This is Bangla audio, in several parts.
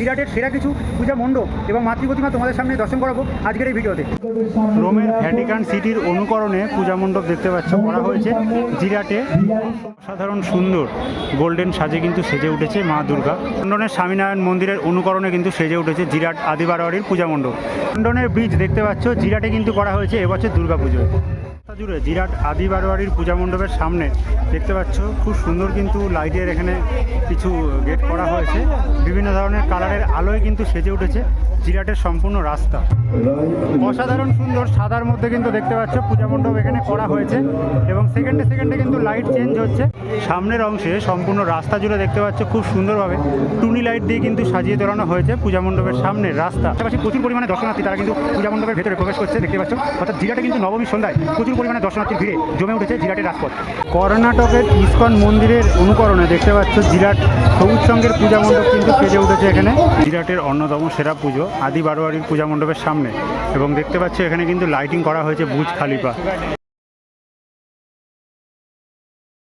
জিরাটের সেরা কিছু পূজা মণ্ডপ এবং মাতৃ প্রতিমা তোমাদের সামনে দর্শন করাবো আজকের এই ভিডিওতে। রোমের ভ্যাটিকান সিটির অনুকরণে পূজা মণ্ডপ দেখতে পাচ্ছ, করা হয়েছে। জিরাটে অসাধারণ সুন্দর গোল্ডেন সাজে কিন্তু সেজে উঠেছে মা দুর্গা। লন্ডনের স্বামীনারায়ণ মন্দিরের অনুকরণে কিন্তু সেজে উঠেছে জিরাট আদিবারোয়ারির পূজা মণ্ডপ। লন্ডনের ব্রিজ দেখতে পাচ্ছ জিরাটে কিন্তু করা হয়েছে এবছর দুর্গা পুজোয় রাস্তা জুড়ে জিরাট আদি বারোয়ারির পূজা মণ্ডপের সামনে দেখতে পাচ্ছ, খুব সুন্দর কিন্তু লাইটের এখানে কিছু গেট করা হয়েছে। বিভিন্ন ধরনের কালারের আলোয় কিন্তু সেজে উঠেছে জিরাটের সম্পূর্ণ রাস্তা। অসাধারণ সুন্দর সাদার মধ্যে কিন্তু দেখতে পাচ্ছ, পূজা মণ্ডপ এখানে করা হয়েছে এবং সেকেন্ডে সেকেন্ডে কিন্তু লাইট চেঞ্জ হচ্ছে। সামনের অংশে সম্পূর্ণ রাস্তা জুড়ে দেখতে পাচ্ছ, খুব সুন্দরভাবে টুনি লাইট দিয়ে কিন্তু সাজিয়ে তোলানো হয়েছে পূজা মণ্ডপের সামনের রাস্তা। পাশাপাশি প্রচুর পরিমাণে দর্শনার্থী, তারা কিন্তু পূজা মণ্ডপের ভেতরে প্রবেশ করছে, দেখতে পাচ্ছ। অর্থাৎ জিরাটে কিন্তু নবমী সন্ধ্যায় প্রচুর পরিমাণে দর্শনার্থীর ভিড়ে জমে উঠেছে জিরাটের রাজপথ। কর্ণাটকের ইস্কন মন্দিরের অনুকরণে দেখতে পাচ্ছ জিরাট সবুজ সঙ্গের পূজা মণ্ডপ কিন্তু সেজে উঠেছে এখানে। জিরাটের অন্যতম সেরা পুজো আদি বারোয়ারির পূজা মণ্ডপের সামনে এবং দেখতে পাচ্ছ এখানে কিন্তু লাইটিং করা হয়েছে বুজ খালিপা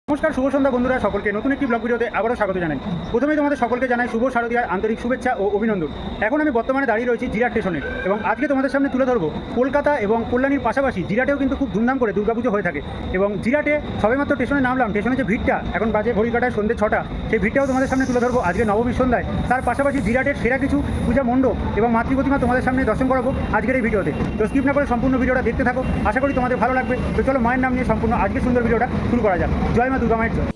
নমস্কার, শুভ সন্ধ্যা বন্ধুরা, সকলকে। নতুন একটি ব্লগ ভিডিওতে আবারও স্বাগত জানাই। প্রথমেই তোমাদের সকলকে জানাই শুভ শারদীয়ার আন্তরিক শুভেচ্ছা ও অভিনন্দন। এখন আমি বর্তমানে দাঁড়িয়ে রয়েছি জিরাট স্টেশনে এবং আজকে তোমাদের সামনে তুলে ধরবো কলকাতা এবং কল্যাণীর পাশাপাশি জিরাটেও কিন্তু খুব ধুমধাম করে দুর্গাপুজো হয়ে থাকে এবং জিরাটে সবেমাত্র স্টেশনে নামলাম। স্টেশনে যে ভিড়টা, এখন বাজে ঘড়ি কাটায় সন্ধ্যে ছটা, সেই ভিড়টাও তোমাদের সামনে তুলে ধরবো আজকে নবমী সন্ধ্যায়। তার পাশাপাশি জিরাটের সেরা কিছু পূজা মণ্ডপ এবং মাতৃ প্রতিমা তোমাদের সামনে দর্শন করাবো আজকের এই ভিডিওতে। তো স্কিপ না করে সম্পূর্ণ ভিডিওটা দেখতে থাকো, আশা করি তোমাদের ভালো লাগবে। তো চলো মায়ের নাম নিয়ে সম্পূর্ণ আজকে সুন্দর ভিডিওটা শুরু করা যাক। জয় মা দুর্গা মায়ের জয়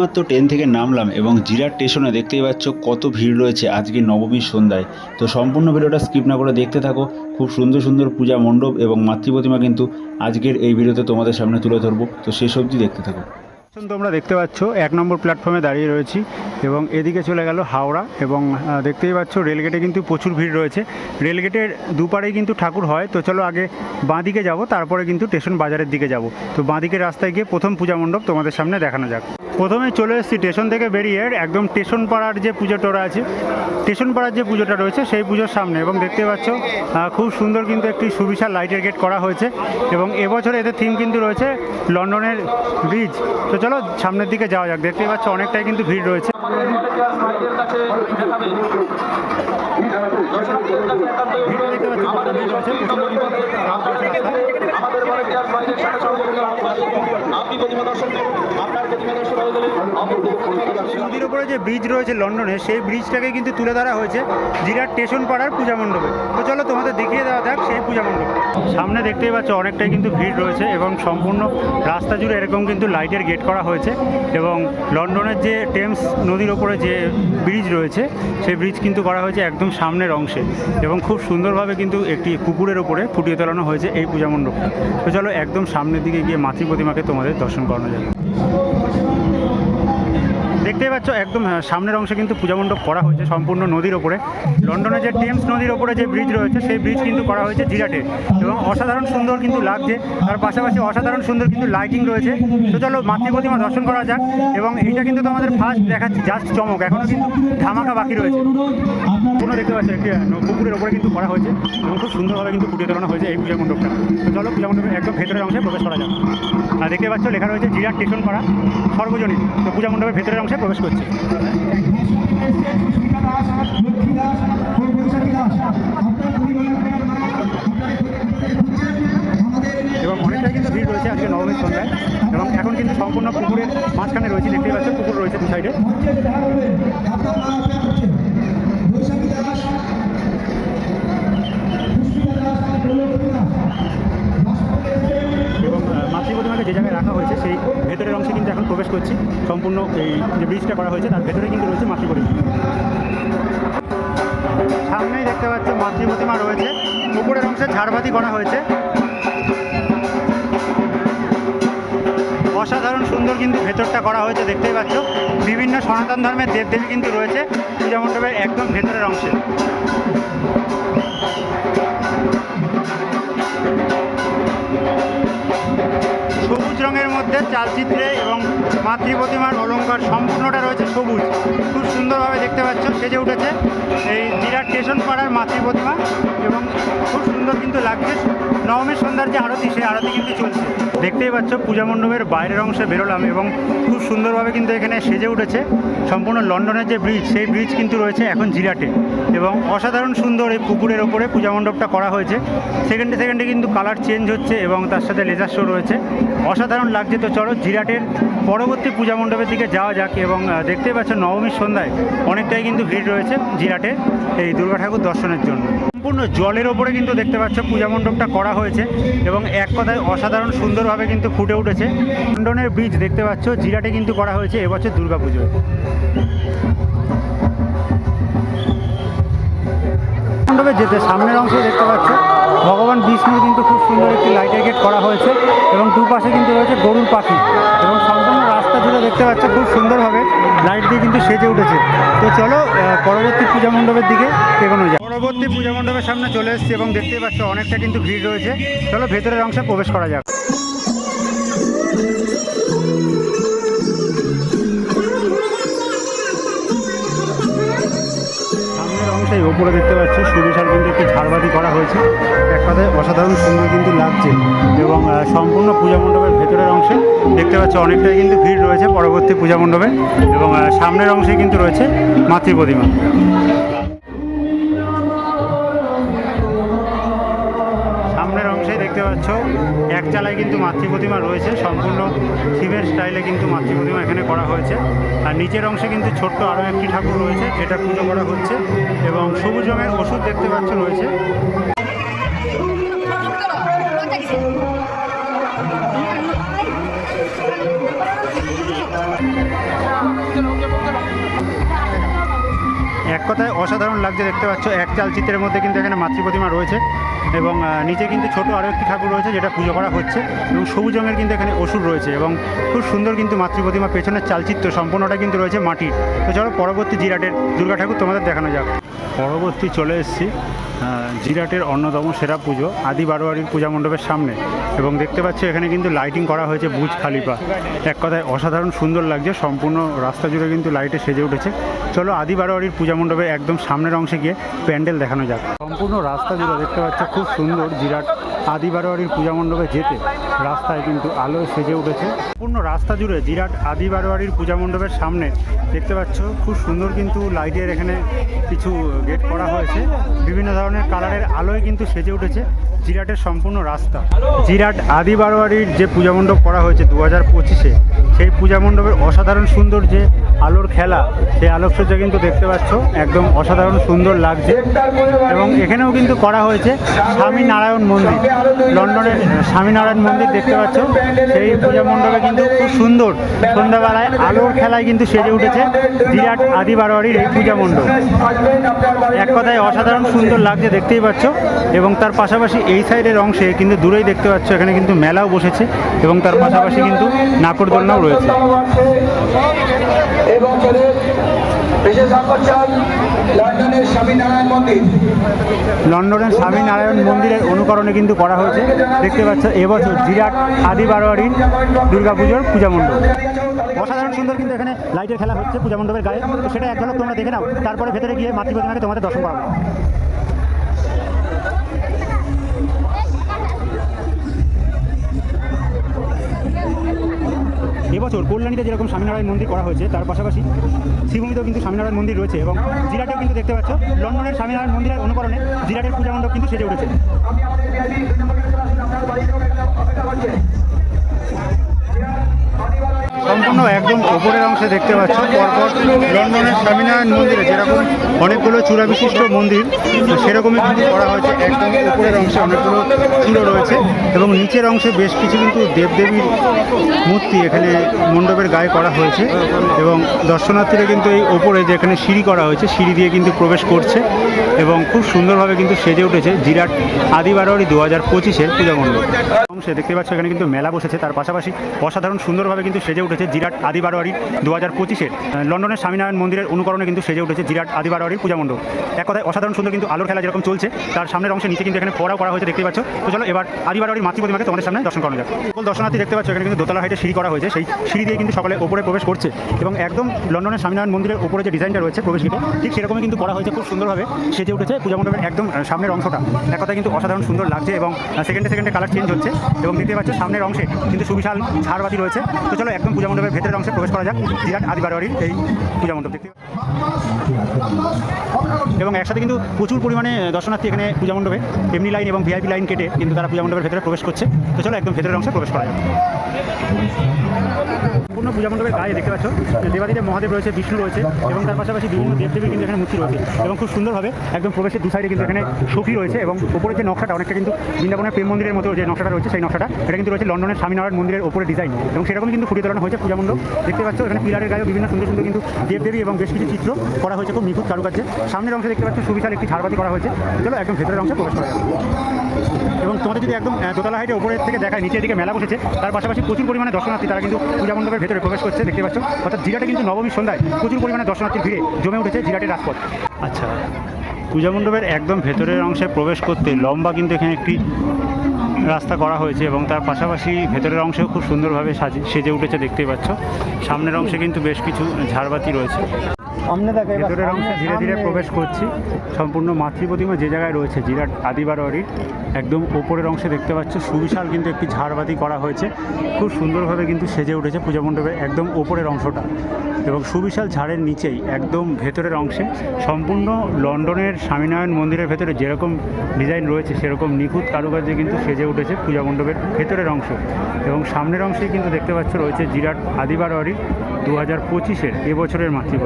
মাত্র ট্রেন থেকে নামলাম এবং জিরাট স্টেশনে দেখতেই পাচ্ছ কত ভিড় রয়েছে আজকে নবমীর সন্ধ্যায়। তো সম্পূর্ণ ভিডিওটা স্কিপ না করে দেখতে থাকো। খুব সুন্দর সুন্দর পূজা মণ্ডপ এবং মাতৃ প্রতিমা কিন্তু আজকের এই ভিডিওতে তোমাদের সামনে তুলে ধরবো। তো সেই সবজি দেখতে থাকো। তোমরা দেখতে পাচ্ছ, এক নম্বর প্ল্যাটফর্মে দাঁড়িয়ে রয়েছি এবং এদিকে চলে গেল হাওড়া এবং দেখতেই পাচ্ছ রেলগেটে কিন্তু প্রচুর ভিড় রয়েছে। রেলগেটের দুপারেই কিন্তু ঠাকুর হয়, তো চলো আগে বাঁদিকে যাব, তারপরে কিন্তু স্টেশন বাজারের দিকে যাব। তো বাঁদিকের রাস্তায় গিয়ে প্রথম পূজা মণ্ডপ তোমাদের সামনে দেখানো যাক। প্রথমে চলে এসেছি স্টেশন থেকে বেরিয়ে একদম স্টেশন পাড়ার যে পুজোটা আছে স্টেশন পাড়ার যে পুজোটা রয়েছে সেই পুজোর সামনে এবং দেখতে পাচ্ছ খুব সুন্দর কিন্তু একটি সুবিশাল লাইটের গেট করা হয়েছে এবং এবছর এদের থিম কিন্তু রয়েছে লন্ডনের ব্রিজ তো চলো সামনের দিকে যাওয়া যাক দেখতে পাচ্ছ অনেকটাই কিন্তু ভিড় রয়েছে দেখতে পাচ্ছ নদীর উপরে যে ব্রিজ রয়েছে লন্ডনে, সেই ব্রিজটাকে কিন্তু তুলে ধরা হয়েছে জিরাট স্টেশন পাড়ার পূজা মণ্ডপে। তো চলো তোমাদের দেখিয়ে দেওয়া যাক সেই পূজা মণ্ডপ। সামনে দেখতেই পাচ্ছ অনেকটাই কিন্তু ভিড় রয়েছে এবং সম্পূর্ণ রাস্তা জুড়ে এরকম কিন্তু লাইটের গেট করা হয়েছে এবং লন্ডনের যে টেমস নদীর ওপরে যে ব্রিজ রয়েছে, সেই ব্রিজ কিন্তু করা হয়েছে একদম সামনের অংশে এবং খুব সুন্দরভাবে কিন্তু একটি পুকুরের ওপরে ফুটিয়ে তোলানো হয়েছে এই পূজা মণ্ডপটা। তো চলো একদম সামনের দিকে গিয়ে মাতৃ প্রতিমাকে তোমাদের দর্শন করানো যাবে। দেখতেই পাচ্ছ একদম হ্যাঁ, সামনের অংশে কিন্তু পূজা মণ্ডপ করা হয়েছে সম্পূর্ণ নদীর ওপরে। লন্ডনে যে টেমস নদীর ওপরে যে ব্রিজ রয়েছে সেই ব্রিজ কিন্তু করা হয়েছে জিরাটে। এবং অসাধারণ সুন্দর কিন্তু লাগছে তার পাশাপাশি অসাধারণ সুন্দর কিন্তু লাইটিং রয়েছে। তো চলো মাতৃ প্রতিমা দর্শন করা যাক এবং এইটা কিন্তু তোমাদের ফার্স্ট দেখাচ্ছি জাস্ট চমক এখনও কিন্তু ধামাকা বাকি রয়েছে। পুরো দেখতে পাচ্ছ একটি পুকুরের ওপরে কিন্তু করা হয়েছে এবং খুব সুন্দরভাবে কিন্তু ফুটিয়ে তোলানো হয়েছে এই পূজা মণ্ডপটা। তো চলো পূজা মণ্ডপের একদম ভেতরের অংশে প্রবেশ করা যাক। আর দেখতে পাচ্ছ লেখা রয়েছে জিরাট স্টেশন করা সর্বজনীন। তো পূজা মণ্ডপের ভেতরের অংশে প্রবেশ করছে। এবং অনেকটাই কিন্তু ভিড় রয়েছে আজকে নবমীর সন্ধ্যায়। এবং এখন কিন্তু সম্পূর্ণ পুকুরের মাঝখানে রয়েছে, দেখতেই পাচ্ছেন, পুকুর রয়েছে দু সাইডে। যে জায়গায় রাখা হয়েছে, সেই ভেতরের অংশে কিন্তু এখন প্রবেশ করছি। সম্পূর্ণ এই যে ব্রিজটা করা হয়েছে, তার ভেতরে কিন্তু রয়েছে মাতৃ প্রতিমা সামনেই দেখতে পাচ্ছ মাতৃ প্রতিমা রয়েছে। উপরের অংশে ঝাড়বাতি করা হয়েছে। অসাধারণ সুন্দর কিন্তু ভেতরটা করা হয়েছে, দেখতেই পাচ্ছ। বিভিন্ন সনাতন ধর্মের দেবদেবী কিন্তু রয়েছে। মণ্ডপের একদম ভেতরের অংশে। সবুজ রঙের মধ্যে চালচিত্রে এবং মাতৃ প্রতিমার অলঙ্কার সম্পূর্ণটা রয়েছে সবুজ। খুব সুন্দরভাবে দেখতে পাচ্ছ, সেজে উঠেছে এই জিরাট স্টেশন পাড়ার মাতৃ প্রতিমা এবং খুব সুন্দর কিন্তু লাগছে। নবমীর সন্ধ্যার যে আরতি, সেই আরতি কিন্তু চলছে। দেখতেই পাচ্ছ, পূজা মণ্ডপের বাইরের অংশে বেরোলাম এবং খুব সুন্দরভাবে কিন্তু এখানে সেজে উঠেছে। সম্পূর্ণ লন্ডনের যে ব্রিজ, সেই ব্রিজ কিন্তু রয়েছে এখন জিরাটে এবং অসাধারণ সুন্দর এই পুকুরের ওপরে পূজা মণ্ডপটা করা হয়েছে। সেকেন্ডে সেকেন্ডে কিন্তু কালার চেঞ্জ হচ্ছে এবং তার সাথে লেজার শো রয়েছে। অসাধারণ লাগছে তো চলো জিরাটের পরবর্তী পূজা মণ্ডপের দিকে যাওয়া যাক এবং আহ, দেখতেই পাচ্ছ নবমীর সন্ধ্যায় অনেকটাই কিন্তু ভিড় রয়েছে জিরাটে এই দুর্গা ঠাকুর দর্শনের জন্য। সম্পূর্ণ জলের ওপরে কিন্তু দেখতে পাচ্ছ পূজা মণ্ডপটা করা হয়েছে এবং এক কথায় অসাধারণ সুন্দরভাবে কিন্তু ফুটে উঠেছে। লন্ডনের ব্রিজ দেখতে পাচ্ছ জিরাটে কিন্তু করা হয়েছে এবছর দুর্গাপুজোয়। মণ্ডপে যেতে সামনের অংশে দেখতে পাচ্ছ। ভগবান বিষ্ণুর কিন্তু খুব সুন্দর একটি লাইটের গেট করা হয়েছে এবং দুপাশে কিন্তু রয়েছে গরুর পাখি এবং সম্পূর্ণ রাস্তা জুড়ে দেখতে পাচ্ছ খুব সুন্দরভাবে লাইট দিয়ে কিন্তু সেজে উঠেছে। তো চলো পরবর্তী পূজা মণ্ডপের দিকে এগোনো যায় পরবর্তী পূজা মণ্ডপের সামনে চলে এসেছি এবং দেখতেই পাচ্ছ অনেকটা কিন্তু ভিড় রয়েছে। চলো, ভেতরের অংশে প্রবেশ করা যাক। সামনের অংশে ওপরে দেখতে পাচ্ছ একটি ঝাড়বাতি করা হয়েছে। এক কথায় অসাধারণ সুন্দর কিন্তু লাগছে এবং সম্পূর্ণ পূজা মণ্ডপের ভেতরের অংশে দেখতে পাচ্ছ অনেকটাই কিন্তু ভিড় রয়েছে পরবর্তী পূজা মণ্ডপে এবং সামনের অংশে কিন্তু রয়েছে মাতৃ প্রতিমা। সামনের অংশে দেখতে পাচ্ছ চালায় কিন্তু মাতৃ প্রতিমা রয়েছে, সম্পূর্ণ শিবের স্টাইলে কিন্তু মাতৃ প্রতিমা এখানে করা হয়েছে। আর নিচের অংশে কিন্তু ছোট্ট আরও একটি ঠাকুর রয়েছে, যেটা পুজো করা হচ্ছে এবং সবুজ রঙের ওষুধ দেখতে পাচ্ছ রয়েছে। এক কথায় অসাধারণ লাগছে দেখতে পাচ্ছ, এক চালচিত্রের মধ্যে কিন্তু এখানে মাতৃ প্রতিমা রয়েছে। এবং নিচে কিন্তু ছোট আরও একটি ঠাকুর রয়েছে যেটা পুজো করা হচ্ছে এবং সবুজ রঙের কিন্তু এখানে ওষুধ রয়েছে এবং খুব সুন্দর কিন্তু মাতৃ প্রতিমা পেছনের চালচিত্র সম্পূর্ণটা কিন্তু রয়েছে মাটির। তো চলো পরবর্তী জিরাটের দুর্গা ঠাকুর তোমাদের দেখানো যাক। পরবর্তী চলে এসেছি জিরাটের অন্যতম সেরা পুজো, আদি বারোয়ারির পূজা মণ্ডপের সামনে। এবং দেখতে পাচ্ছি এখানে কিন্তু লাইটিং করা হয়েছে বুজ খালিপা। এক কথায় অসাধারণ সুন্দর লাগছে, সম্পূর্ণ রাস্তা জুড়ে কিন্তু লাইটে সেজে উঠেছে। চলো আদি বারোয়ারির পূজা মণ্ডপের একদম সামনের অংশে গিয়ে প্যান্ডেল দেখানো যাক। সম্পূর্ণ রাস্তা জুড়ে দেখতে পাচ্ছ, খুব সুন্দর জিরাট আদি বারোয়ারির পূজা মণ্ডপে যেতে। রাস্তায় কিন্তু আলোয় সেজে উঠেছে। সম্পূর্ণ রাস্তা জুড়ে জিরাট আদি বারোয়ারির পূজা মণ্ডপের সামনে দেখতে পাচ্ছ, খুব সুন্দর কিন্তু লাইটের এখানে কিছু গেট করা হয়েছে। বিভিন্ন ধরনের কালারের আলোয় কিন্তু সেজে উঠেছে জিরাটের সম্পূর্ণ রাস্তা। জিরাট আদি বারোয়ারির যে পূজা মণ্ডপ করা হয়েছে দু হাজার পঁচিশে, সেই পূজা মণ্ডপের অসাধারণ সুন্দর যে আলোর খেলা, সেই আলোকসজ্জা কিন্তু দেখতে পাচ্ছ, একদম অসাধারণ সুন্দর লাগছে। এবং এখানেও কিন্তু করা হয়েছে স্বামী নারায়ণ মন্দির। লন্ডনের স্বামীনারায়ণ মন্দির দেখতে পাচ্ছ, সেই পূজা মণ্ডপে কিন্তু খুব সুন্দর সন্ধ্যাবেলায় আলোর খেলায় কিন্তু সেজে উঠেছে বিরাট আদি বারোয়ারির এই পূজা মণ্ডপ। এক কথায় অসাধারণ সুন্দর লাগছে, দেখতেই পাচ্ছ। এবং তার পাশাপাশি এই সাইডের অংশে কিন্তু দূরেই দেখতে পাচ্ছ, এখানে কিন্তু মেলাও বসেছে এবং তার পাশাপাশি কিন্তু নাকরদোলনাও রয়েছে। লন্ডনের স্বামীনারায়ণ মন্দিরের অনুকরণে কিন্তু করা হয়েছে। দেখতে পাচ্ছ, এবছর জিরাট আদি বারোয়ারির দুর্গাপুজোর পূজা মণ্ডপ। অসাধারণ সুন্দর কিন্তু এখানে লাইটের খেলা হচ্ছে পূজা মণ্ডপের গায়ে। সেটা এক ঝলক তোমরা দেখে নাও। তারপরে ভেতরে গিয়ে মাতৃ তোমাদের দর্শন করাবো। এবছর কল্যাণীতে যেরকম স্বামীনারায়ণ মন্দির করা হয়েছে, তার পাশাপাশি শ্রীভূমিতেও কিন্তু স্বামীনারায়ণ মন্দির রয়েছে এবং জিরাটেও কিন্তু দেখতে পাচ্ছ, লন্ডনের স্বামীনারায়ণ মন্দিরের অনুকরণে জিরাটের পূজা মণ্ডপ কিন্তু সেজে উঠেছে। সম্পূর্ণ একদম ওপরের অংশে দেখতে পাচ্ছ। পরপর লন্ডনের স্বামীনারায়ণ মন্দিরে যেরকম অনেকগুলো চূড়া বিশিষ্ট মন্দির, সেরকমই কিন্তু করা হয়েছে। একদম উপরের অংশে অনেকগুলো চূড়ো রয়েছে এবং নিচের অংশে বেশ কিছু কিন্তু দেবদেবীর মূর্তি এখানে মণ্ডপের গায়ে করা হয়েছে এবং দর্শনার্থীরা কিন্তু এই ওপরে যে এখানে সিঁড়ি করা হয়েছে, সিঁড়ি দিয়ে কিন্তু প্রবেশ করছে এবং খুব সুন্দরভাবে কিন্তু সেজে উঠেছে জিরাট আদি বারোয়ারি দু হাজার পঁচিশের পূজা মণ্ডপ। অংশে দেখতে পাচ্ছ এখানে কিন্তু মেলা বসেছে, তার পাশাপাশি অসাধারণ সুন্দরভাবে কিন্তু সেজে উঠেছে জিরাট আদিবারোয়ারির দু হাজার পঁচিশের লন্ডনের স্বামীনারায়ণ মন্দিরের অনুকরণে কিন্তু সেজে উঠেছে জিরাট আদিবারোয়ারির পূজা মণ্ডপ। এক কথায় অসাধারণ সুন্দর কিন্তু আলোর খেলা যেরকম চলছে, তার সামনের অংশে নিচে কিন্তু এখানে ফোড়াও করা হয়েছে দেখতে পাচ্ছ। তো চলো এবার আদিবারোয়ারির মাতৃ প্রতিমাকে তোমাদের সামনে দর্শন করানো যাক। দর্শনার্থী দেখতে পাচ্ছ, এখানে কিন্তু দোতলা হাইটে সিঁড়ি করা হয়েছে, সেই সিঁড়ি দিয়ে কিন্তু সকলে ওপরে প্রবেশ করছে এবং একদম লন্ডনের স্বামীনারায়ণ মন্দিরের উপরে যে ডিজাইনটা রয়েছে প্রবেশ গেটে, ঠিক সেরকমই কিন্তু করা হয়েছে, খুব সুন্দরভাবে সেজে উঠেছে পূজা মণ্ডপের একদম সামনের অংশটা। এক কথায় কিন্তু অসাধারণ সুন্দর লাগছে এবং সেকেন্ডে সেকেন্ডে কালার চেঞ্জ হচ্ছে এবং দেখতে পাচ্ছ সামনের অংশে কিন্তু সুবিশাল ঝাড়বাতি রয়েছে। তো চলো একদম পূজা মণ্ডপের ভেতরের অংশে প্রবেশ করা যাক। জিরাট আদিবারোয়ারির এই পূজা মণ্ডপ দেখতে এবং একসাথে কিন্তু প্রচুর পরিমাণে দর্শনার্থী এখানে পূজা মণ্ডপে। এমনি লাইন এবং ভিআইপি লাইন কেটে কিন্তু তারা পূজা মণ্ডপের ভেতরে প্রবেশ করছে। তো চলো একদম ভেতরের অংশে প্রবেশ করা যাক। সম্পূর্ণ পূজা মণ্ডপের গায়ে দেখতে পাচ্ছ যে দেবাদিদেব মহাদেব রয়েছে, বিষ্ণু রয়েছে, এবং তার পাশাপাশি বিভিন্ন দেবদেবীর কিন্তু এখানে মূর্তি রয়েছে। এবং খুব সুন্দরভাবে একদম প্রবেশের দু সাইডে কিন্তু এখানে সখী রয়েছে এবং উপরের যে নকশাটা, অনেকটা কিন্তু বৃন্দাবনের প্রেম মন্দিরের মতো যে নকশাটা রয়েছে, সেই নকশাটা, এটা কিন্তু রয়েছে লন্ডনের স্বামীনারায়ণ মন্দিরের উপরে ডিজাইন এবং সেরকম কিন্তু ফুটিয়ে তোলানো হয়েছে পূজা মণ্ডপ দেখতে পাচ্ছ, এখানে পিলারের গায়ে বিভিন্ন সুন্দর সুন্দর কিন্তু দেবদেবী এবং বেশ কিছু চিত্র করা হয়েছে, খুব নিখুঁত কারুকার্যে। সামনের অংশে দেখতে পাচ্ছ, সুবিশাল একটি ঝাড়বাতি করা হয়েছে। চলো একদম ভেতরের অংশে প্রবেশ করা এবং তোমাদের যদি একদম দোতলা হাইটে উপরের থেকে দেখায়, নিচের দিকে মেলা বসেছে, তার পাশাপাশি প্রচুর পরিমাণে দর্শনার্থী তারা কিন্তু পূজা মণ্ডপের ভেতরে প্রবেশ করছে, দেখতে পাচ্ছ। অর্থাৎ জিরাটে কিন্তু নবমীর সন্ধ্যায় প্রচুর পরিমাণে দর্শনার্থীর ভিড়ে জমে উঠেছে জিরাটের রাজপথ। আচ্ছা পূজা মণ্ডপের একদম ভেতরের অংশে প্রবেশ করতে লম্বা কিন্তু এখানে একটি রাস্তা করা হয়েছে এবং তার পাশাপাশি ভেতরের অংশেও খুব সুন্দরভাবে সাজে সেজে উঠেছে দেখতে পাচ্ছ। সামনের অংশে কিন্তু বেশ কিছু ঝাড়বাতি রয়েছে। ভেতরের অংশে ধীরে ধীরে প্রবেশ করছি। সম্পূর্ণ মাতৃ প্রতিমা যে জায়গায় রয়েছে জিরাট আদিবারওয়ারির একদম ওপরের অংশে দেখতে পাচ্ছ, সুবিশাল কিন্তু একটি ঝাড়বাতি করা হয়েছে। খুব সুন্দরভাবে কিন্তু সেজে উঠেছে পূজা মণ্ডপের একদম ওপরের অংশটা। এবং সুবিশাল ঝাড়ের নিচেই একদম ভেতরের অংশে সম্পূর্ণ লন্ডনের স্বামীনারায়ণ মন্দিরের ভেতরে যেরকম ডিজাইন রয়েছে সেরকম নিখুঁত কারুকার্যে কিন্তু সেজে উঠেছে পূজা মণ্ডপের ভেতরের অংশ। এবং সামনের অংশে কিন্তু দেখতে পাচ্ছ রয়েছে জিরাট আদিবারওয়ারির দু হাজার পঁচিশের এবছরের মাতৃ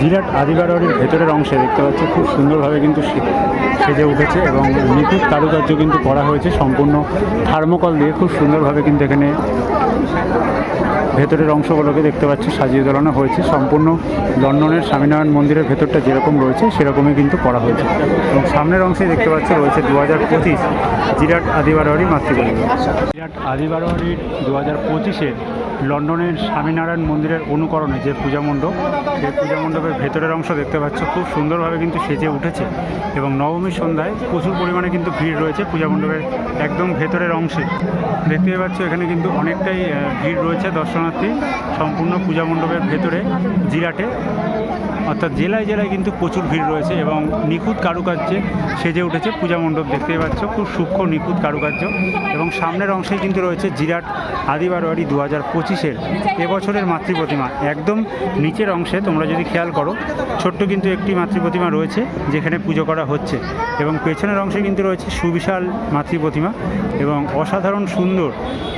প্রতিমা আদিবাড়ির ভেতরের অংশে দেখতে পাচ্ছি, খুব সুন্দরভাবে কিন্তু সেজে উঠেছে এবং নিখুঁত কারুকার্য কিন্তু করা হয়েছে সম্পূর্ণ থার্মোকল দিয়ে। খুব সুন্দরভাবে কিন্তু এখানে ভেতরের অংশগুলোকে দেখতে পাচ্ছি, সাজিয়ে তোলানো হয়েছে। সম্পূর্ণ লন্ডনের স্বামীনারায়ণ মন্দিরের ভেতরটা যেরকম রয়েছে, সেরকমই কিন্তু করা হয়েছে। এবং সামনের অংশে দেখতে পাচ্ছি, রয়েছে দু হাজার পঁচিশ জিরাট আদিবারওয়ারি মাতৃগণী জিরাট আদিবারওয়ারির দু হাজার পঁচিশের লন্ডনের স্বামীনারায়ণ মন্দিরের অনুকরণে যে পূজা মণ্ডপ, সেই পূজা মণ্ডপের ভেতরের অংশ দেখতে পাচ্ছ, খুব সুন্দরভাবে কিন্তু সেজে উঠেছে। এবং নবমীর সন্ধ্যায় প্রচুর পরিমাণে কিন্তু ভিড় রয়েছে পূজা মণ্ডপের একদম ভেতরের অংশে। দেখতে পাচ্ছ, এখানে কিন্তু অনেকটাই ভিড় রয়েছে দর্শনার্থী সম্পূর্ণ পূজা মণ্ডপের ভেতরে জিরাটে। অর্থাৎ জেলায় জেলায় কিন্তু প্রচুর ভিড় রয়েছে এবং নিখুঁত কারুকার্যে সেজে উঠেছে পূজা মণ্ডপ, দেখতে পাচ্ছ, খুব সূক্ষ্ম নিখুঁত কারুকার্য। এবং সামনের অংশে কিন্তু রয়েছে জিরাট আদিবারওয়ারি দু হাজার পঁচিশের এবছরের মাতৃ প্রতিমা একদম নিচের অংশে, তোমরা যদি খেয়াল করো, ছোট্ট কিন্তু একটি মাতৃ প্রতিমা রয়েছে যেখানে পুজো করা হচ্ছে। এবং পেছনের অংশে কিন্তু রয়েছে সুবিশাল মাতৃ প্রতিমা এবং অসাধারণ সুন্দর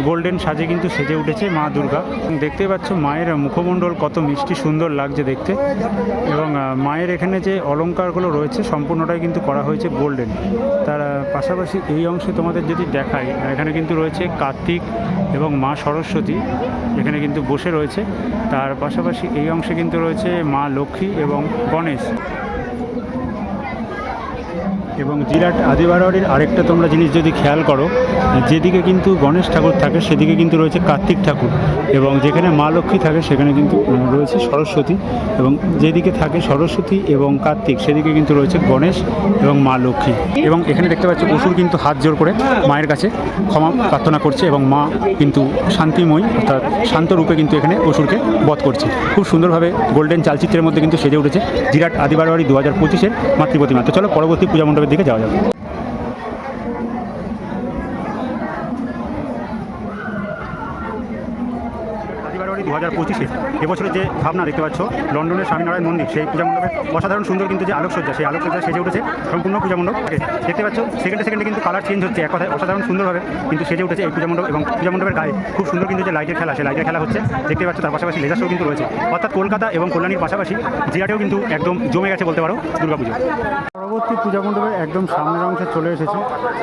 গোল্ডেন সাজে কিন্তু সেজে উঠেছে মা দুর্গা। দেখতে পাচ্ছ, মায়ের মুখমণ্ডল কত মিষ্টি সুন্দর লাগছে দেখতে। এবং মায়ের এখানে যে অলঙ্কারগুলো রয়েছে সম্পূর্ণটাই কিন্তু করা হয়েছে গোল্ডেন। তার পাশাপাশি এই অংশে তোমাদের যদি দেখাই, এখানে কিন্তু রয়েছে কার্তিক এবং মা সরস্বতী এখানে কিন্তু বসে রয়েছে। তার পাশাপাশি এই অংশে কিন্তু রয়েছে মা লক্ষ্মী এবং গণেশ। এবং জিরাট আদিবারওয়ারির আরেকটা তোমরা জিনিস যদি খেয়াল করো, যেদিকে কিন্তু গণেশ ঠাকুর থাকে, সেদিকে কিন্তু রয়েছে কার্তিক ঠাকুর এবং যেখানে মা লক্ষ্মী থাকে, সেখানে কিন্তু রয়েছে সরস্বতী এবং যেদিকে থাকে সরস্বতী এবং কার্তিক, সেদিকে কিন্তু রয়েছে গণেশ এবং মা লক্ষ্মী এবং এখানে দেখতে পাচ্ছি অসুর কিন্তু হাত জোর করে মায়ের কাছে ক্ষমা প্রার্থনা করছে এবং মা কিন্তু শান্তিময়ী, অর্থাৎ শান্ত রূপে কিন্তু এখানে অসুরকে বধ করছে। খুব সুন্দরভাবে গোল্ডেন চালচিত্রের মধ্যে কিন্তু সেজে উঠেছে জিরাট আদিবারওয়ারি দু হাজার পঁচিশের মাতৃপ্রতিমা। তো চলো পরবর্তী পূজা মণ্ডপের দিকে যাওয়া যাবে আদিবারওয়ারি দু হাজার পঁচিশে এবছরের যে ভাবনা দেখতে পাচ্ছ, লন্ডনের স্বামীনারায়ণ মন্দির, সেই পূজা মণ্ডপে অসাধারণ সুন্দর কিন্তু যে আলোকসজ্জা, সেই আলোকসজ্জা সেজে উঠেছে সম্পূর্ণ পূজা মণ্ডপ। দেখতে পাচ্ছ সেকেন্ডে সেকেন্ডে কিন্তু কালার চেঞ্জ হচ্ছে, এক কথায় অসাধারণ সুন্দরভাবে কিন্তু সেজে উঠেছে এই পূজা মণ্ডপ এবং পূজা মণ্ডপের গায়ে খুব সুন্দর কিন্তু যে লাইটের খেলা, সেই লাইটের খেলা হচ্ছে, দেখতে পাচ্ছ তার পাশাপাশি লেজার শো কিন্তু রয়েছে। অর্থাৎ কলকাতা এবং কল্যাণীর পাশাপাশি জিরাটেও কিন্তু একদম জমে গেছে বলতে পারো দুর্গাপুজো। পরবর্তী পূজা মণ্ডপের একদম সামনের অংশে চলে এসেছে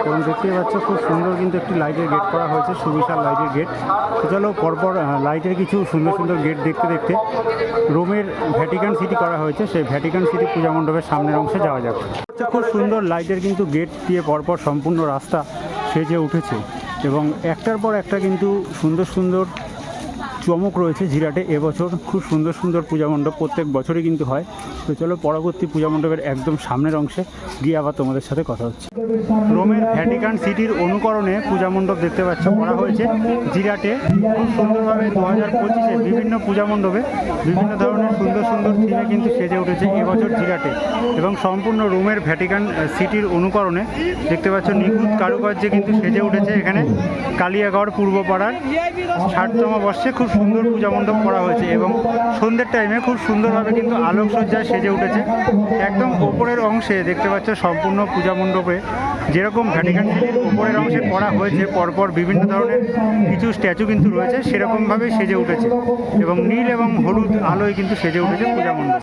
এবং দেখতেই পাচ্ছ খুব সুন্দর কিন্তু একটি লাইটের গেট করা হয়েছে, সুবিশাল লাইটের গেট চলো পরপর লাইটের কিছু সুন্দর সুন্দর গেট দেখতে দেখতে রোমের ভ্যাটিকান সিটি করা হয়েছে। সেই ভ্যাটিকান সিটি পূজা মণ্ডপের সামনের অংশে যাওয়া যাক। খুব সুন্দর লাইটের কিন্তু গেট দিয়ে পরপর সম্পূর্ণ রাস্তা সেজে উঠেছে। এবং একটার পর একটা কিন্তু সুন্দর সুন্দর চমক রয়েছে জিরাটে। এবছর খুব সুন্দর সুন্দর পূজা মণ্ডপ প্রত্যেক বছরই কিন্তু হয়। তো চলো পরবর্তী পূজা মণ্ডপের একদম সামনের অংশে গিয়ে আবার তোমাদের সাথে কথা হচ্ছে। রোমের ভ্যাটিকান সিটির অনুকরণে পূজা মণ্ডপ দেখতে পাচ্ছ, করা হয়েছে জিরাটে। খুব সুন্দরভাবে দু হাজার পঁচিশে বিভিন্ন পূজা মণ্ডপে বিভিন্ন ধরনের সুন্দর সুন্দর থিমে কিন্তু সেজে উঠেছে এবছর জিরাটে। এবং সম্পূর্ণ রোমের ভ্যাটিকান সিটির অনুকরণে দেখতে পাচ্ছ নিখুঁত কারুকার্যে কিন্তু সেজে উঠেছে এখানে। কালিয়াগড় পূর্বপাড়ার ষাটতম বর্ষে খুব সুন্দর পূজা মণ্ডপ করা হয়েছে এবং সন্ধ্যের টাইমে খুব সুন্দরভাবে কিন্তু আলোকসজ্জায় সেজে উঠেছে। একদম ওপরের অংশে দেখতে পাচ্ছ সম্পূর্ণ পূজা মণ্ডপে যেরকম ভ্যাটিকান উপরের অংশে করা হয়েছে, পরপর বিভিন্ন ধরনের কিছু স্ট্যাচু কিন্তু রয়েছে সেরকমভাবেই সেজে উঠেছে এবং নীল এবং হলুদ আলোয় কিন্তু সেজে উঠেছে পূজা মণ্ডপ।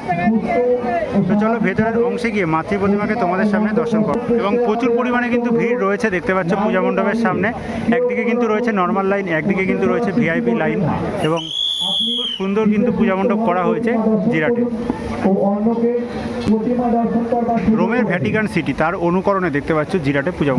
তো চলো ভেতরের অংশে গিয়ে মাতৃ প্রতিমাকে তোমাদের সামনে দর্শন করো। এবং প্রচুর পরিমাণে কিন্তু ভিড় রয়েছে দেখতে পাচ্ছ পূজা মণ্ডপের সামনে। একদিকে কিন্তু রয়েছে নর্মাল লাইন একদিকে কিন্তু রয়েছে ভিআইপি লাইন এবং খুব সুন্দর কিন্তু পূজা মণ্ডপ করা হয়েছে জিরাটে। রোমের ভ্যাটিকান সিটি, তার অনুকরণে দেখতে পাচ্ছ জিরাটে পূজা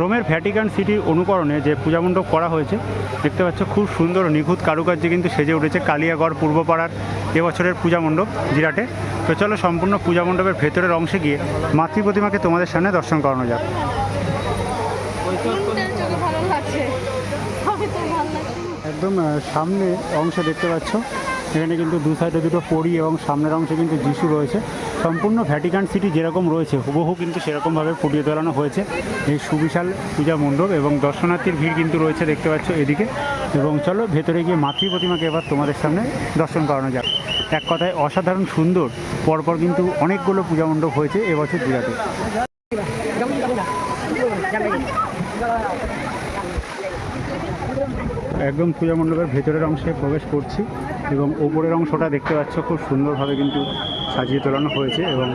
রোমের ভ্যাটিকান সিটির অনুকরণে যে পূজা মণ্ডপ করা হয়েছে, দেখতে পাচ্ছ খুব সুন্দর নিখুঁত কারুকার্যে কিন্তু সেজে উঠেছে কালিয়াগড় পূর্বপাড়ার এবছরের পূজা মণ্ডপ জিরাটে। তো চলো সম্পূর্ণ পূজা মণ্ডপের ভেতরের অংশে গিয়ে মাতৃ প্রতিমাকে তোমাদের সামনে দর্শন করানো যাক কোনটা যদি ভালো লাগছে সবই তো ভালো লাগছে একদম সামনে অংশে দেখতে পাচ্ছ। এখানে কিন্তু দু সাইডে দুটো পরি এবং সামনের অংশে কিন্তু যিশু রয়েছে। সম্পূর্ণ ভ্যাটিকান সিটি যেরকম রয়েছে, হুবহু কিন্তু সেরকমভাবে ফুটিয়ে তোলানো হয়েছে। এই সুবিশাল পূজা মণ্ডপ এবং দর্শনার্থীর ভিড় কিন্তু রয়েছে দেখতে পাচ্ছ এদিকে। এবং চলো, ভেতরে গিয়ে মাতৃ প্রতিমাকে এবার তোমাদের সামনে দর্শন করানো যাক। এক কথায় অসাধারণ সুন্দর, পরপর কিন্তু অনেকগুলো পূজা মণ্ডপ হয়েছে এবছর জিরাতে একদম পূজা মণ্ডপের ভেতরের অংশে প্রবেশ করছি এবং ওপরের অংশটা দেখতে পাচ্ছ খুব সুন্দরভাবে কিন্তু সাজিয়ে তোলানো হয়েছে এবং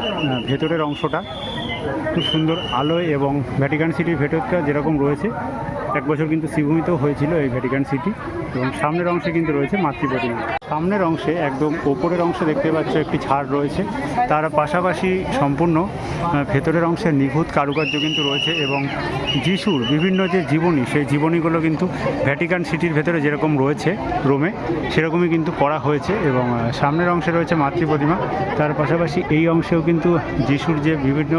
ভেতরের অংশটা খুব সুন্দর আলোয় এবং ভ্যাটিকান সিটির ভেতরটা যেরকম রয়েছে এক বছর কিন্তু শ্রীভূমিতেও হয়েছিল এই ভ্যাটিকান সিটি এবং সামনের অংশে কিন্তু রয়েছে মাতৃ প্রতিমা সামনের অংশে একদম ওপরের অংশে দেখতে পাচ্ছ একটি ছাড় রয়েছে। তার পাশাপাশি সম্পূর্ণ ভেতরের অংশে নিখুঁত কারুকার্য কিন্তু রয়েছে এবং যিশুর বিভিন্ন যে জীবনী, সেই জীবনীগুলো কিন্তু ভ্যাটিকান সিটির ভেতরে যেরকম রয়েছে রোমে, সেরকমই কিন্তু করা হয়েছে এবং সামনের অংশে রয়েছে মাতৃপ্রতিমা তার পাশাপাশি এই অংশেও কিন্তু যিশুর যে বিভিন্ন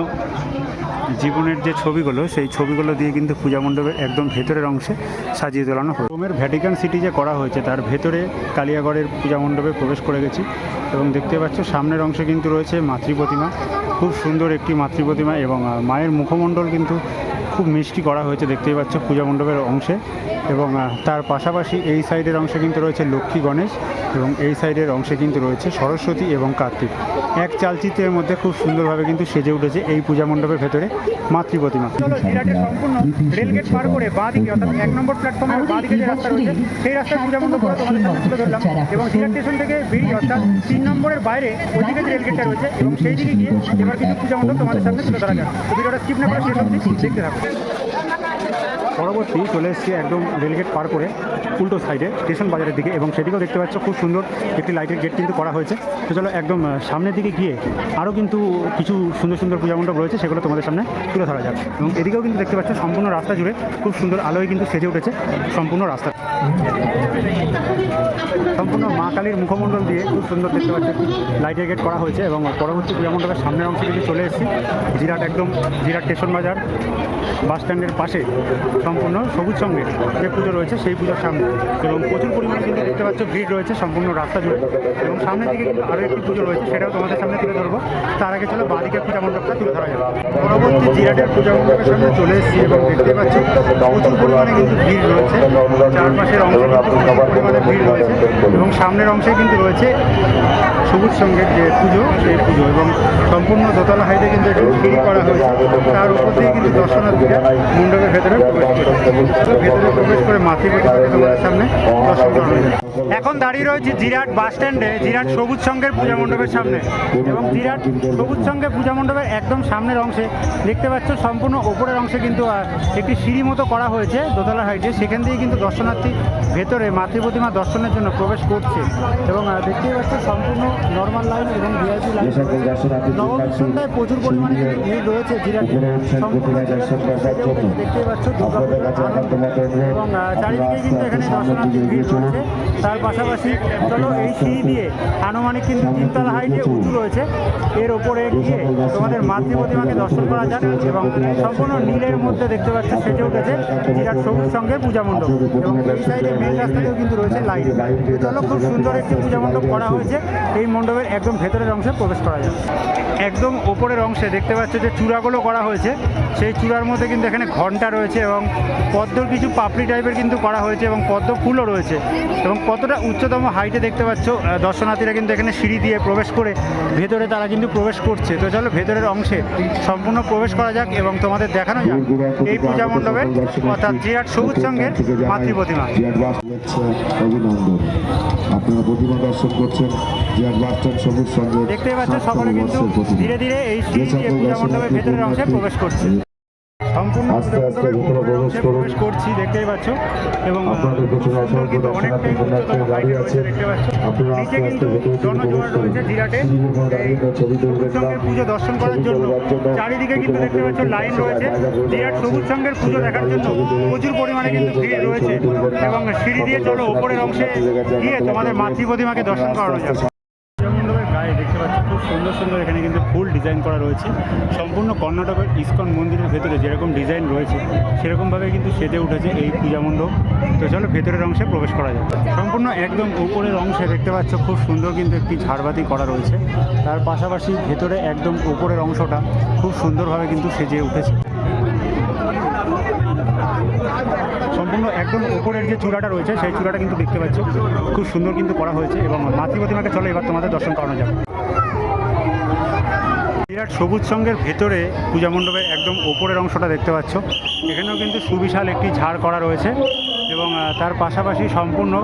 জীবনের যে ছবিগুলো, সেই ছবিগুলো দিয়ে কিন্তু পূজা মণ্ডপের একদম ভেতরের অংশে সাজিয়ে তোলানো হয় রোমের ভ্যাটিকান সিটি যে করা হয়েছে, তার ভেতরে কালিয়াগড়ের পূজা মণ্ডপে প্রবেশ করে গেছি এবং দেখতে পাচ্ছ সামনের অংশে কিন্তু রয়েছে মাতৃ প্রতিমা খুব সুন্দর একটি মাতৃ প্রতিমা এবং মায়ের মুখমণ্ডল কিন্তু খুব মিষ্টি করা হয়েছে দেখতেই পাচ্ছ পূজা মণ্ডপের অংশে। এবং তার পাশাপাশি এই সাইডের অংশে কিন্তু রয়েছে লক্ষ্মী গণেশ এবং এই সাইডের অংশে কিন্তু রয়েছে সরস্বতী এবং কার্তিক। এক চালচিত্রের মধ্যে খুব সুন্দরভাবে কিন্তু সেজে উঠেছে এই পূজা মণ্ডপের ভেতরে মাতৃ প্রতিমা সম্পূর্ণ রেলগেট পার করে বাঁ দিকে অর্থাৎ এক নম্বর প্ল্যাটফর্মের বাঁ দিকে যে রাস্তা রয়েছে সেই রাস্তায় পূজা মণ্ডপ করে তোমাদের সামনে তুলে ধরলাম। এবং সিলেট স্টেশন থেকে বেরিয়ে অর্থাৎ তিন নম্বরের বাইরে ওইদিকে যে রেলগেটটা রয়েছে এবং সেই দিকে গিয়ে এবার কিন্তু পূজা মণ্ডপ তোমাদের সামনে তুলে ধরা যাক ভিডিওটা স্কিপ না করে শেষ অবধি দেখতে থাকো। Thank you. পরবর্তী চলে এসেছি একদম রেলগেট পার করে উল্টো সাইডে স্টেশন বাজারের দিকে এবং সেদিকেও দেখতে পাচ্ছ খুব সুন্দর একটি লাইটের গেট কিন্তু করা হয়েছে। তো চলো একদম সামনের দিকে গিয়ে আরও কিন্তু কিছু সুন্দর সুন্দর পূজা মণ্ডপ রয়েছে, সেগুলো তোমাদের সামনে তুলে ধরা যাক। এবং এদিকেও কিন্তু দেখতে পাচ্ছ সম্পূর্ণ রাস্তা জুড়ে খুব সুন্দর আলোয় কিন্তু সেজে উঠেছে সম্পূর্ণ রাস্তা। সম্পূর্ণ মা কালীর মুখমণ্ডল দিয়ে খুব সুন্দর দেখতে পাচ্ছি লাইটের গেট করা হয়েছে এবং পরবর্তী পূজা মণ্ডপের সামনের অংশে কিন্তু চলে এসেছি। জিরাট একদম, জিরাট স্টেশন বাজার বাস স্ট্যান্ডের পাশে। সম্পূর্ণ সবুজ সঙ্গের যে পুজো রয়েছে, সেই পুজোর সামনে। এবং প্রচুর পরিমাণে কিন্তু দেখতে পাচ্ছ, ভিড় রয়েছে সম্পূর্ণ রাস্তা জুড়ে। এবং সামনের দিকে কিন্তু আরও একটি পুজো রয়েছে, সেটাও তোমাদের সামনে তুলে ধরবো। তার আগে চলো বাদিকের পূজা মণ্ডপটা তুলে ধরা যাবে পরবর্তী জিরাটের পূজা মণ্ডপের সামনে চলে এসেছি এবং দেখতে পাচ্ছ, প্রচুর পরিমাণে কিন্তু ভিড় রয়েছে। চারপাশের অংশে কিন্তু পরিমাণে ভিড় রয়েছে। এবং সামনের অংশে কিন্তু রয়েছে সবুজ সঙ্গের যে পুজো, সেই পুজো। এবং সম্পূর্ণ দোতলা হাইটে কিন্তু সিঁড়ি করা হয়েছে। তার উপর দিয়ে কিন্তু দর্শনার্থীরা মণ্ডপের ভেতরে প্রবেশ ভেতরে প্রবেশ করে মাতৃ সামনে দর্শন এখন দাঁড়িয়ে রয়েছে জিরাট বাস স্ট্যান্ডে জিরাট সবুজ সঙ্গের পূজা মণ্ডপের সামনে। এবং জিরাট সবুজ সঙ্গে পূজা মণ্ডপের একদম সামনের অংশে দেখতে পাচ্ছ সম্পূর্ণ ওপরের অংশে কিন্তু একটি সিঁড়ি মতো করা হয়েছে দোতলা হাইটে। সেখান দিয়ে কিন্তু দর্শনার্থী ভেতরে মাতৃ প্রতিমা দর্শনের জন্য প্রবেশ করছে। এবং আহ, দেখতেই পাচ্ছ সম্পূর্ণ নর্মাল লাইন এবং ভিআইপি লাইন নবমী সন্ধ্যায় প্রচুর পরিমাণে ভিড় রয়েছে জিরাটে। সম্পূর্ণ দেখতেই পাচ্ছ এবং চারিদিকে কিন্তু এখানে দর্শনার্থীর ভিড় রয়েছে তার পাশাপাশি চলো, এই সিঁড়ি দিয়ে আনুমানিক কিন্তু তিনতলা হাইটে উঁচু রয়েছে। এর ওপরে গিয়ে তোমাদের মাতৃ প্রতিমাকে দর্শন করা যাক এবং সম্পূর্ণ নীলের মধ্যে দেখতে পাচ্ছ সেজে উঠেছে বিরাট সবুজ সঙ্গে পূজা মণ্ডপ। এবং এই সাইডে মেন রাস্তাতেও কিন্তু রয়েছে লাইট চলো, খুব সুন্দর একটি পূজা মণ্ডপ করা হয়েছে। এই মণ্ডপের একদম ভেতরের অংশে প্রবেশ করা যায় একদম ওপরের অংশে দেখতে পাচ্ছ যে চূড়াগুলো করা হয়েছে। সেই চূড়ার মধ্যে কিন্তু এখানে ঘণ্টা রয়েছে এবং পদ্মর কিছু পাপড়ি টাইপের কিন্তু করা হয়েছে এবং পদ্ম ফুলও রয়েছে। এবং কতটা উচ্চতম হাইটে দেখতে পাচ্ছ? দর্শনার্থীরা কিন্তু এখানে সিঁড়ি দিয়ে প্রবেশ করে ভেতরে তারা কিন্তু প্রবেশ করছে। তো চলো ভেতরের অংশে সম্পূর্ণ প্রবেশ করা যাক এবং তোমাদের দেখানো যাক এই পূজা মণ্ডপে অর্থাৎ জিরাট সবুজ সঙ্গের মাতৃ প্রতিমা আপনারা প্রতিমা দর্শন করছেন দেখতেই পাচ্ছ সকলে কিন্তু ধীরে ধীরে এই পূজা মণ্ডপের ভেতরের অংশে প্রবেশ করছে। সম্পূর্ণ পূজা প্রবেশ করছি দেখতেই পাচ্ছ? এবং আপনাদের পেছনে অসংখ্য দর্শনার্থী দাঁড়িয়ে আপনারা আস্তে আস্তে ভেতরে প্রবেশ করুন। ছবি দর্শন করার জন্য। চারিদিকে কিন্তু দেখতে পাচ্ছ লাইন রয়েছে। জিরাট সবুজ সঙ্গের পুজো দেখার জন্য প্রচুর পরিমাণে কিন্তু ভিড় রয়েছে। এবং সিঁড়ি দিয়ে চলো ওপরের অংশে গিয়ে তোমাদের মাতৃ প্রতিমাকে দর্শন করানো যাবে খুব সুন্দর সুন্দর এখানে কিন্তু ফুল ডিজাইন করা রয়েছে। সম্পূর্ণ কর্ণাটকের ইস্কন মন্দিরের ভেতরে যেরকম ডিজাইন রয়েছে, সেরকমভাবে কিন্তু সেজে উঠেছে এই পূজা মণ্ডপ। তো চলো ভেতরের অংশে প্রবেশ করা যায় সম্পূর্ণ একদম উপরের অংশে দেখতে পাচ্ছ খুব সুন্দর কিন্তু একটি ঝাড়বাতি করা রয়েছে। তার পাশাপাশি ভেতরে একদম উপরের অংশটা খুব সুন্দরভাবে কিন্তু সেজে উঠেছে। সম্পূর্ণ একদম উপরের যে চূড়াটা রয়েছে, সেই চূড়াটা কিন্তু দেখতে পাচ্ছ। খুব সুন্দর কিন্তু করা হয়েছে এবং মাতৃ প্রতিমাকে চলো এবার তোমাদের দর্শন করানো যাবে বিরাট সবুজ সঙ্গের ভেতরে পূজা মণ্ডপের একদম ওপরের অংশটা দেখতে পাচ্ছ। এখানেও কিন্তু সুবিশাল একটি ঝাড় করা রয়েছে এবং তার পাশাপাশি সম্পূর্ণ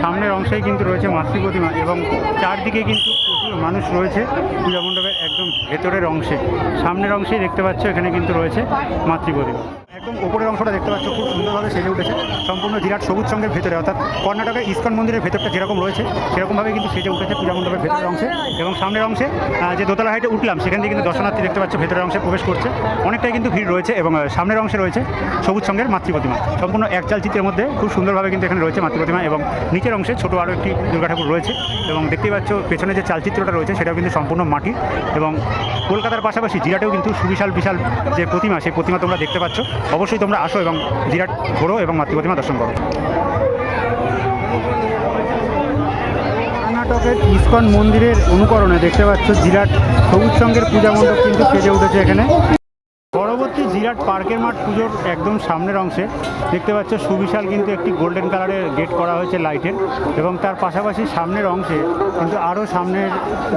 সামনের অংশেই কিন্তু রয়েছে মাতৃ প্রতিমা এবং চারদিকে কিন্তু প্রচুর মানুষ রয়েছে পূজা মণ্ডপের একদম ভেতরের অংশে। সামনের অংশেই দেখতে পাচ্ছ এখানে কিন্তু রয়েছে মাতৃ প্রতিমা। একদম ওপরের অংশটা দেখতে পাচ্ছ, খুব সুন্দরভাবে সেজে উঠেছে। সম্পূর্ণ বিরাট সবুজ সঙ্গের ভেতরে, অর্থাৎ কর্ণাটকের ইস্কন মন্দিরের ভেতরটা যেরকম রয়েছে, সেরকমভাবে কিন্তু সেজে উঠেছে পূজা মণ্ডপের ভেতরের অংশে। এবং সামনের অংশে যে দোতলা হাইটে উঠলাম, সেখান থেকে কিন্তু দর্শনার্থী দেখতে পাচ্ছ, ভেতরের অংশে প্রবেশ করছে। অনেকটাই কিন্তু ভিড় রয়েছে এবং সামনের অংশে রয়েছে সবুজ সঙ্গের মাতৃ প্রতিমা। সম্পূর্ণ এক চাল চিত্রের মধ্যে খুব সুন্দরভাবে কিন্তু এখানে রয়েছে মাতৃ প্রতিমা এবং নিচের অংশে ছোট আরও একটি দুর্গা ঠাকুর রয়েছে। এবং দেখতেই পাচ্ছ, পেছনে যে চালচিত্রটা রয়েছে, সেটাও কিন্তু সম্পূর্ণ মাটি এবং কলকাতার পাশাপাশি জিরাটেও কিন্তু সুবিশাল বিশাল যে প্রতিমা, সেই প্রতিমা তোমরা দেখতে পাচ্ছ। অবশ্যই তোমরা আসো এবং বিরাট ঘোরো এবং মাতৃ প্রতিমা দর্শন করো। কর্ণাটকের ইস্কন মন্দিরের অনুকরণে দেখতে পাচ্ছ জিরাট সবুজ সঙ্গের পূজা মণ্ডপ কিন্তু সেজে উঠেছে এখানে। পরবর্তী জিরাট পার্কের মাঠ পুজোর একদম সামনের অংশে দেখতে পাচ্ছ সুবিশাল কিন্তু একটি গোল্ডেন কালারের গেট করা হয়েছে লাইটের এবং তার পাশাপাশি সামনের অংশে কিন্তু আরও সামনের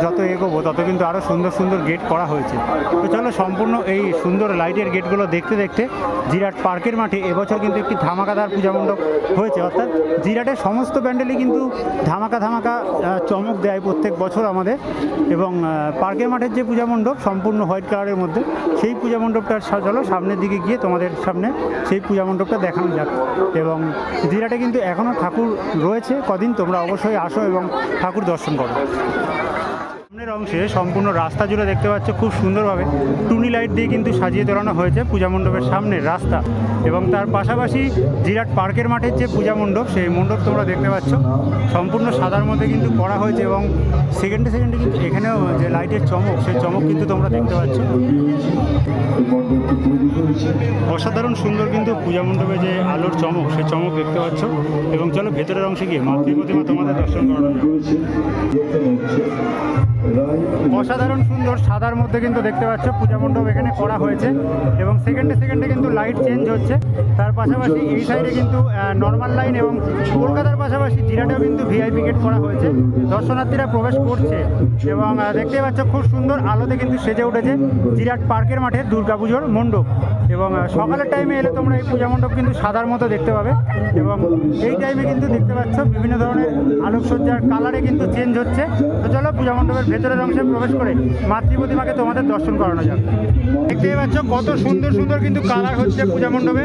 যত এগোবো তত কিন্তু আরও সুন্দর সুন্দর গেট করা হয়েছে। তো চলো সম্পূর্ণ এই সুন্দর লাইটের গেটগুলো দেখতে দেখতে জিরাট পার্কের মাঠে এবছর কিন্তু একটি ধামাকাদার পূজা মণ্ডপ হয়েছে। অর্থাৎ জিরাটের সমস্ত প্যান্ডেলই কিন্তু ধামাকা ধামাকা চমক দেয় প্রত্যেক বছর আমাদের এবং পার্কের মাঠের যে পূজা মণ্ডপ সম্পূর্ণ হোয়াইট কালারের মধ্যে সেই পূজা মণ্ডপটার চলো সামনের দিকে গিয়ে তোমাদের সামনে সেই পূজা মণ্ডপটা দেখানো যাক। এবং জিরাটে কিন্তু এখনও ঠাকুর রয়েছে। কদিন তোমরা অবশ্যই আসো এবং ঠাকুর দর্শন করো। সামনের অংশে সম্পূর্ণ রাস্তা জুড়ে দেখতে পাচ্ছ খুব সুন্দরভাবে। টুনি লাইট দিয়ে কিন্তু সাজিয়ে তোলানো হয়েছে পূজা মণ্ডপের সামনের রাস্তা। এবং তার পাশাপাশি জিরাট পার্কের মাঠের যে পূজা মণ্ডপ, সেই মণ্ডপ তোমরা দেখতে পাচ্ছ। সম্পূর্ণ সাদার মধ্যে কিন্তু করা হয়েছে এবং সেকেন্ডে সেকেন্ডে কিন্তু এখানেও যে লাইটের চমক, সেই চমক কিন্তু তোমরা দেখতে পাচ্ছ। অসাধারণ সুন্দর কিন্তু পূজা মণ্ডপে যে আলোর চমক, সেই চমক দেখতে পাচ্ছ। এবং চলো ভেতরের অংশে গিয়ে মাতৃ প্রতিমা তোমাদের দর্শন করানো। অসাধারণ সুন্দর সাদার মধ্যে কিন্তু দেখতে পাচ্ছ পূজা মণ্ডপ এখানে করা হয়েছে এবং সেকেন্ডে সেকেন্ডে কিন্তু লাইট চেঞ্জ হচ্ছে। তার পাশাপাশি এই সাইডে কিন্তু নর্মাল লাইন এবং কলকাতার পাশাপাশি জিরাটেও কিন্তু ভিআইপি গেট করা হয়েছে। দর্শনার্থীরা প্রবেশ করছে এবং আহ, দেখতেই পাচ্ছ খুব সুন্দর আলোতে কিন্তু সেজে উঠেছে জিরাট পার্কের মাঠে দুর্গাপুজোর মণ্ডপ। এবং সকালের টাইমে এলে তোমরা এই পূজা মণ্ডপ কিন্তু সাদার মতো দেখতে পাবে। এবং এই টাইমে কিন্তু দেখতে পাচ্ছ বিভিন্ন ধরনের আলোকসজ্জার কালারে কিন্তু চেঞ্জ হচ্ছে। তো চলো পূজা মণ্ডপের ভেতরের অংশে প্রবেশ করে মাতৃ প্রতিমাকে তোমাদের দর্শন করানো যাক। দেখতেই পাচ্ছ কত সুন্দর সুন্দর কিন্তু কালার হচ্ছে পূজা মণ্ডপে।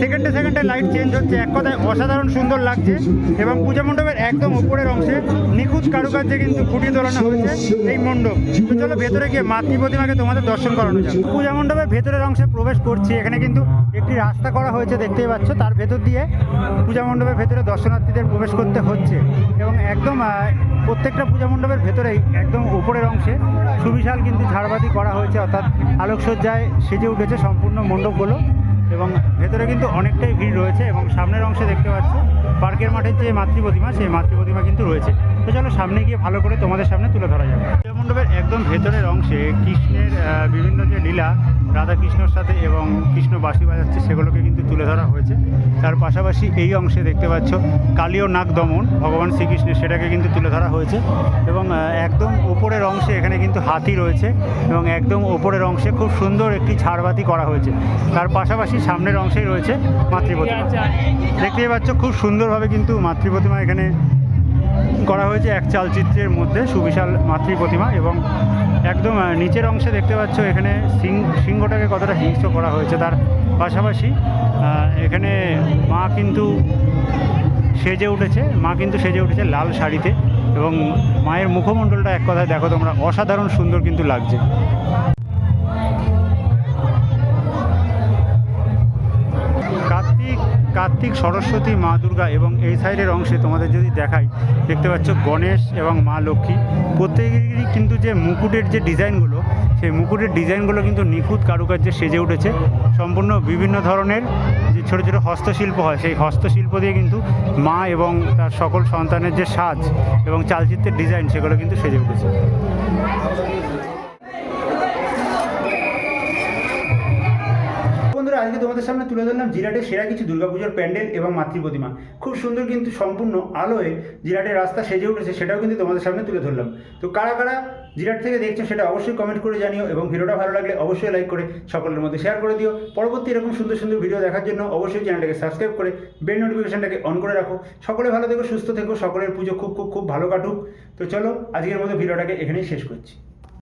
সেকেন্ডে সেকেন্ডে লাইট চেঞ্জ হচ্ছে। এক কথায় অসাধারণ সুন্দর লাগছে এবং পূজা মণ্ডপের একদম উপরের অংশে নিখুঁত কারুকার্যে কিন্তু ফুটিয়ে তোলানো হয়েছে এই মণ্ডপ। তো চলো ভেতরে গিয়ে মাতৃ প্রতিমাকে তোমাদের দর্শন করানো যাক। পূজা মণ্ডপের ভেতরের অংশে প্রবেশ করছি। এখানে কিন্তু একটি রাস্তা করা হয়েছে, দেখতেই পাচ্ছ। তার ভেতর দিয়ে পূজা মণ্ডপের ভেতরে দর্শনার্থীদের প্রবেশ করতে হচ্ছে এবং একদম প্রত্যেকটা পূজা মণ্ডপের ভেতরেই একদম উপরের অংশে সুবিশাল কিন্তু ঝাড়বাতি করা হয়েছে, অর্থাৎ আলোকসজ্জায় সেজে উঠেছে সম্পূর্ণ মণ্ডপগুলো এবং ভেতরে কিন্তু অনেকটাই ভিড় রয়েছে এবং সামনের অংশে দেখতে পাচ্ছ, পার্কের মাঠের যে মাতৃ প্রতিমা, সেই মাতৃ প্রতিমা কিন্তু রয়েছে। তো চলো সামনে গিয়ে ভালো করে তোমাদের সামনে তুলে ধরা যাবে মণ্ডপের একদম ভেতরের অংশে কৃষ্ণের বিভিন্ন যে লীলা রাধা কৃষ্ণর সাথে এবং কৃষ্ণ বাঁশি বাজাচ্ছে সেগুলোকে কিন্তু তুলে ধরা হয়েছে। তার পাশাপাশি এই অংশে দেখতে পাচ্ছ কালীয় নাগ দমন ভগবান শ্রীকৃষ্ণের সেটাকে কিন্তু তুলে ধরা হয়েছে এবং একদম ওপরের অংশে এখানে কিন্তু হাতি রয়েছে এবং একদম ওপরের অংশে খুব সুন্দর একটি ঝাড়বাতি করা হয়েছে। তার পাশাপাশি সামনের অংশেই রয়েছে মাতৃ প্রতিমা দেখতেই পাচ্ছ খুব সুন্দরভাবে কিন্তু মাতৃপ্রতিমা এখানে করা হয়েছে এক চালচিত্রের মধ্যে সুবিশাল মাতৃ প্রতিমা এবং একদম নিচের অংশে দেখতে পাচ্ছ এখানে সিং, সিংহটাকে কতটা হিংস্র করা হয়েছে তার পাশাপাশি এখানে মা কিন্তু সেজে উঠেছে, মা কিন্তু সেজে উঠেছে লাল শাড়িতে এবং মায়ের মুখমণ্ডলটা এক কথায় দেখো তোমরা, অসাধারণ সুন্দর কিন্তু লাগছে। কার্তিক, সরস্বতী, মা দুর্গা এবং এই সাইডের অংশে তোমাদের যদি দেখাই, দেখতে পাচ্ছ গণেশ এবং মা লক্ষ্মী। প্রত্যেকেরই কিন্তু যে মুকুটের যে ডিজাইনগুলো, সেই মুকুটের ডিজাইনগুলো কিন্তু নিখুঁত কারুকার্যে সেজে উঠেছে। সম্পূর্ণ বিভিন্ন ধরনের যে ছোটো ছোটো হস্তশিল্প হয়, সেই হস্তশিল্প দিয়ে কিন্তু মা এবং তার সকল সন্তানের যে সাজ এবং চালচিত্রের ডিজাইন, সেগুলো কিন্তু সেজে উঠেছে। তোমাদের সামনে তুলে ধরলাম জিরাটের সেরা কিছু দুর্গাপুজোর প্যান্ডেল এবং মাতৃ প্রতিমা। খুব সুন্দর কিন্তু সম্পূর্ণ আলোয় জিরাটের রাস্তা সেজে উঠেছে, সেটাও কিন্তু তোমাদের সামনে তুলে ধরলাম। তো কারা কারা জিরাট থেকে দেখছ সেটা অবশ্যই কমেন্ট করে জানিও এবং ভিডিওটা ভালো লাগলে অবশ্যই লাইক করে সকলের মধ্যে শেয়ার করে দিও। পরবর্তী এরকম সুন্দর সুন্দর ভিডিও দেখার জন্য অবশ্যই চ্যানেলটাকে সাবস্ক্রাইব করে বেল নোটিফিকেশনটাকে অন করে রাখো। সকলে ভালো থেকো, সুস্থ থেকো, সকলের পুজো খুব খুব খুব ভালো কাটুক। তো চলো, আজকের মতো ভিডিওটাকে এখানেই শেষ করছি।